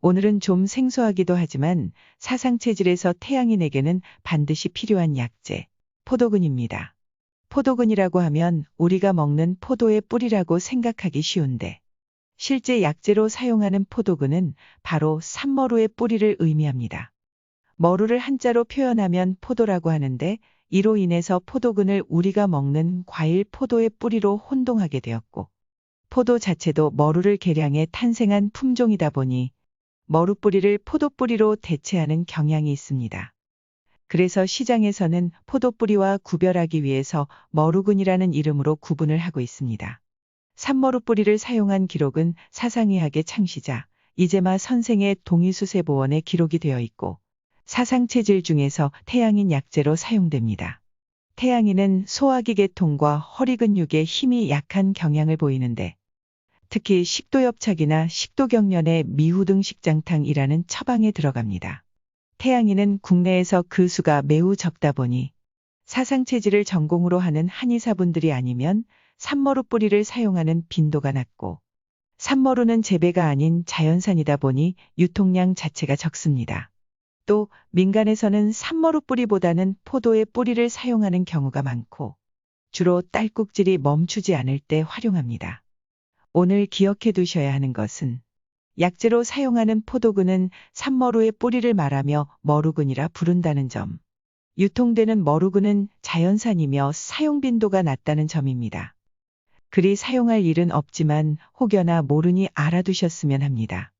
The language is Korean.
오늘은 좀 생소하기도 하지만 사상 체질에서 태양인에게는 반드시 필요한 약재, 포도근입니다. 포도근이라고 하면 우리가 먹는 포도의 뿌리라고 생각하기 쉬운데 실제 약재로 사용하는 포도근은 바로 산머루의 뿌리를 의미합니다. 머루를 한자로 표현하면 포도라고 하는데 이로 인해서 포도근을 우리가 먹는 과일 포도의 뿌리로 혼동하게 되었고 포도 자체도 머루를 개량해 탄생한 품종이다 보니 머루 뿌리를 포도 뿌리로 대체하는 경향이 있습니다. 그래서 시장에서는 포도 뿌리와 구별하기 위해서 머루근이라는 이름으로 구분을 하고 있습니다. 산머루 뿌리를 사용한 기록은 사상의학의 창시자 이재마 선생의 동의수세보원에 기록이 되어 있고 사상체질 중에서 태양인 약재로 사용됩니다. 태양인은 소화기 계통과 허리 근육에 힘이 약한 경향을 보이는데 특히 식도엽착이나 식도경련의 미후등 식장탕이라는 처방에 들어갑니다. 태양인은 국내에서 그 수가 매우 적다 보니 사상체질을 전공으로 하는 한의사분들이 아니면 산머루 뿌리를 사용하는 빈도가 낮고 산머루는 재배가 아닌 자연산이다 보니 유통량 자체가 적습니다. 또 민간에서는 산머루 뿌리보다는 포도의 뿌리를 사용하는 경우가 많고 주로 딸꾹질이 멈추지 않을 때 활용합니다. 오늘 기억해 두셔야 하는 것은 약재로 사용하는 포도근은 산머루의 뿌리를 말하며 머루근이라 부른다는 점. 유통되는 머루근은 자연산이며 사용 빈도가 낮다는 점입니다. 그리 사용할 일은 없지만 혹여나 모르니 알아두셨으면 합니다.